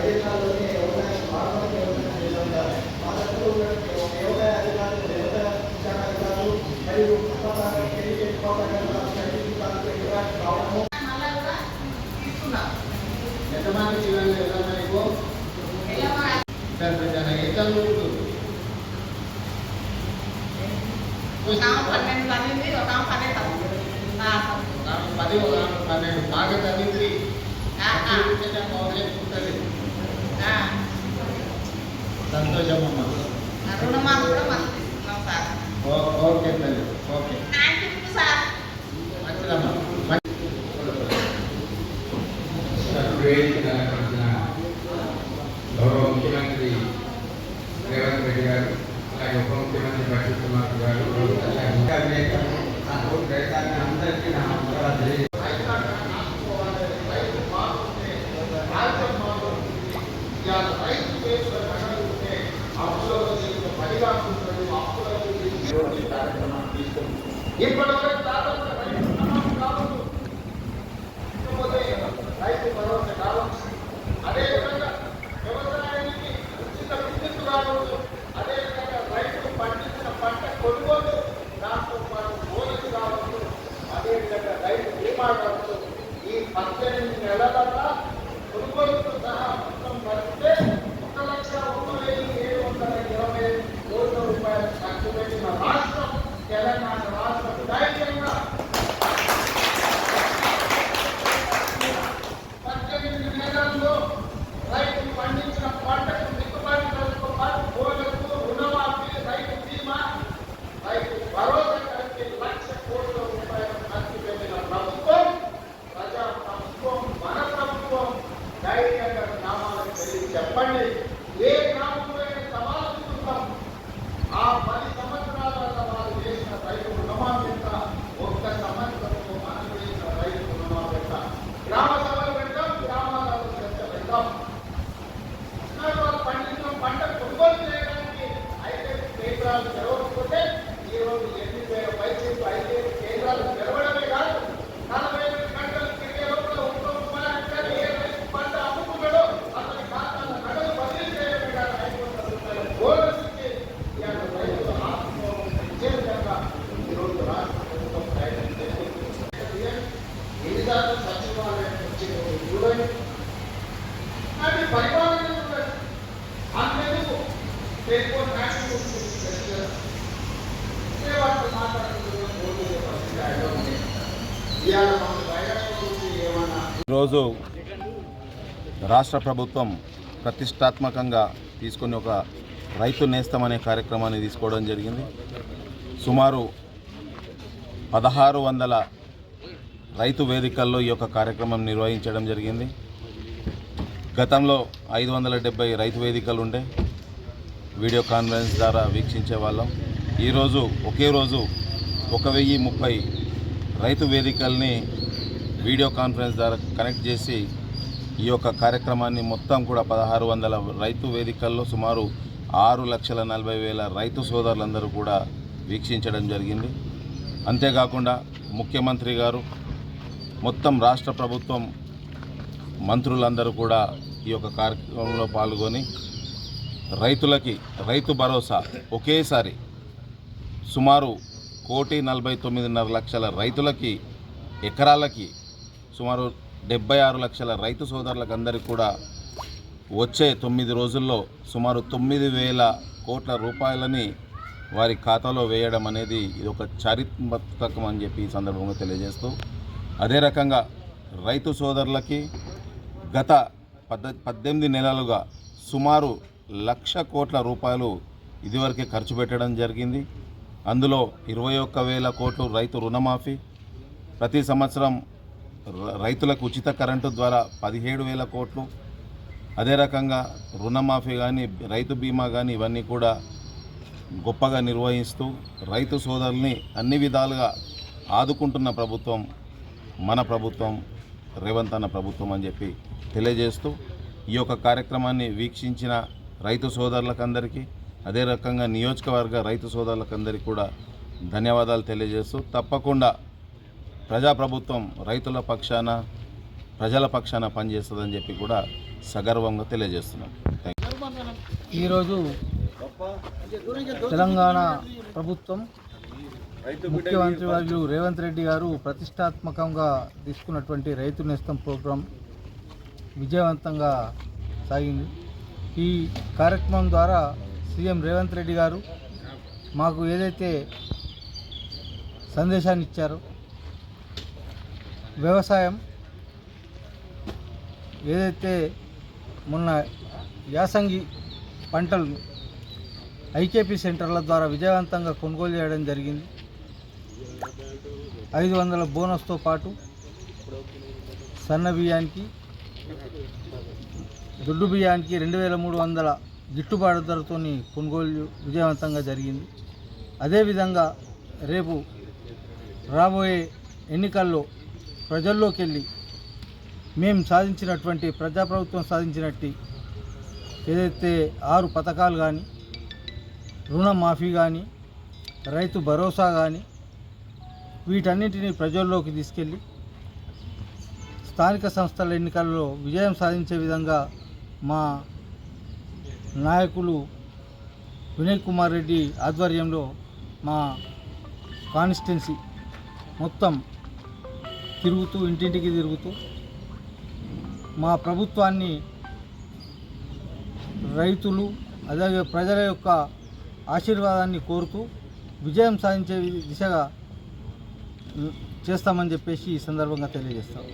ఐదేళ్ళలోనే వ్యవసాయ భారతదేశ వ్యవసాయ విధంగా మా దగ్గర వ్యవసాయ అధికారులు వ్యవసాయ శాఖ అధికారులు మరియు పది ఒక పన్నెండు. బాగా చదివింది. ఆ, ఆ, నేర్చుకుంటుంది ఆ. సంతోషం అమ్మ ఆ రుణమాఫీ కూడా మనం తీసుకున్నాం సార్. ఓకే తల్లి ఓకే. Thank you sir. మంచిదమ్మా. మంచి ఇప్పటివరకు దాదాపు చెప్పండి. ఏ గ్రామంలో సవాలు చూస్తాం ఆ పది సంవత్సరాల వారు చేసిన రైతు రుణమాఫీ ఎంత ఒక్క సంవత్సరంలో మనం చేసిన రైతు రుణమాఫీ ఎంత గ్రామ సభలు పెడతాం గ్రామాలలో చర్చ పెడతాం మరి వాళ్ళు పండించిన పంట కొనుగోలు చేయడానికి ఐదు కేంద్రాలు తెరవకపోతే ఈ రోజు ఎనిమిది వేల పైసలు ఐదు కేంద్రాలు తెరవడమే కాదు నలభై ఎనిమిది గంటలు తిరిగే లోపల ఒక్క రూపాయలు కానీ ఏ రైతు పంట అమ్ముకున్నాడో అతని ఖాతాలో నగదు బదిలీ చేయడమే కాదు ఐదు వందల రూపాయల బోనస్ ఇచ్చి ఇవాళ రైతుల ఆత్మగౌరవం పెంచే విధంగా ఈరోజు రాష్ట్ర ప్రభుత్వం ప్రయత్నం చేస్తుంది ఎన్నిసార్లు సచివాలయం వచ్చి చూడండి అది పరిపాలన చూడండి అంతెందుకు టెలిఫోన్ ట్రాన్స్పోర్ట్ మాట్లాడుతున్న ఈరోజు రాష్ట్ర ప్రభుత్వం ప్రతిష్టాత్మకంగా తీసుకొని ఒక రైతు నేస్తం అనే కార్యక్రమాన్ని తీసుకోవడం జరిగింది. సుమారు పదహారు వందల రైతు వేదికల్లో ఈ యొక్క కార్యక్రమం నిర్వహించడం జరిగింది. గతంలో ఐదు వందల డెబ్బై రైతు వేదికలు ఉండే వీడియో కాన్ఫరెన్స్ ద్వారా వీక్షించే వాళ్ళం. ఈరోజు ఒకే రోజు ఒక వెయ్యి ముప్పై రైతు వేదికల్ని వీడియో కాన్ఫరెన్స్ ద్వారా కనెక్ట్ చేసి ఈ యొక్క కార్యక్రమాన్ని మొత్తం కూడా పదహారు వందల రైతు వేదికల్లో సుమారు ఆరు లక్షల నలభై వేల రైతు సోదరులందరూ కూడా వీక్షించడం జరిగింది. అంతేకాకుండా ముఖ్యమంత్రి గారు మొత్తం రాష్ట్ర ప్రభుత్వం మంత్రులందరూ కూడా ఈ యొక్క కార్యక్రమంలో పాల్గొని రైతులకి రైతు భరోసా ఒకేసారి సుమారు కోటి నలభై తొమ్మిదిన్నర లక్షల రైతులకి ఎకరాలకి సుమారు డెబ్బై ఆరు లక్షల రైతు సోదరులకు అందరికీ కూడా వచ్చే తొమ్మిది రోజుల్లో సుమారు తొమ్మిది వేల కోట్ల రూపాయలని వారి ఖాతాలో వేయడం అనేది ఇది ఒక చారిత్మకం అని చెప్పి ఈ సందర్భంగా తెలియజేస్తూ అదే రకంగా రైతు సోదరులకి గత పద్ద పద్దెనిమిది నెలలుగా సుమారు లక్ష కోట్ల రూపాయలు ఇదివరకే ఖర్చు పెట్టడం జరిగింది. అందులో ఇరవై ఒక్క వేల కోట్లు రైతు రుణమాఫీ ప్రతి సంవత్సరం రైతులకు ఉచిత కరెంటు ద్వారా పదిహేడు వేల కోట్లు. అదే రకంగా రుణమాఫీ కానీ రైతు బీమా కానీ ఇవన్నీ కూడా గొప్పగా నిర్వహిస్తూ రైతు సోదరుల్ని అన్ని విధాలుగా ఆదుకుంటున్న ప్రభుత్వం మన ప్రభుత్వం రేవంత్ అన్న ప్రభుత్వం అని చెప్పి తెలియజేస్తూ ఈ యొక్క కార్యక్రమాన్ని వీక్షించిన రైతు సోదరులకందరికీ అదే రకంగా నియోజకవర్గ రైతు సోదరులకందరికీ కూడా ధన్యవాదాలు తెలియజేస్తూ తప్పకుండా ప్రజాప్రభుత్వం రైతుల పక్షాన ప్రజల పక్షాన పనిచేస్తుందని చెప్పి కూడా సగర్వంగా తెలియజేస్తున్నాం థ్యాంక్ యూ. ఈరోజు తెలంగాణ ప్రభుత్వం ముఖ్యమంత్రి వర్యులు రేవంత్ రెడ్డి గారు ప్రతిష్టాత్మకంగా తీసుకున్నటువంటి రైతు నేస్తం ప్రోగ్రాం విజయవంతంగా సాగింది ఈ కార్యక్రమం ద్వారా సీఎం రేవంత్ రెడ్డి గారు మాకు ఏదైతే సందేశాన్ని ఇచ్చారో వ్యవసాయం ఏదైతే మొన్న యాసంగి పంటలు ఐకేపీ సెంటర్ల ద్వారా విజయవంతంగా కొనుగోలు చేయడం జరిగింది. ఐదు వందల బోనస్తో పాటు సన్న బియ్యానికి దొడ్డు బియ్యానికి రెండు వేల మూడు వందల గిట్టుబాటు ధరతో కొనుగోలు విజయవంతంగా జరిగింది. అదేవిధంగా రేపు రాబోయే ఎన్నికల్లో ప్రజల్లోకి వెళ్ళి మేము సాధించినటువంటి ప్రజాప్రభుత్వం సాధించినట్టు ఏదైతే ఆరు పథకాలు కానీ రుణమాఫీ కానీ రైతు భరోసా కానీ వీటన్నిటిని ప్రజల్లోకి తీసుకెళ్ళి స్థానిక సంస్థల ఎన్నికల్లో విజయం సాధించే విధంగా మా నాయకులు వినయ్ కుమార్ రెడ్డి ఆధ్వర్యంలో మా కాన్స్టిట్యున్సీ మొత్తం తిరుగుతూ ఇంటింటికి తిరుగుతూ మా ప్రభుత్వాన్ని రైతులు అలాగే ప్రజల యొక్క ఆశీర్వాదాన్ని కోరుతూ విజయం సాధించే దిశగా చేస్తామని చెప్పేసి ఈ సందర్భంగా తెలియజేస్తాం.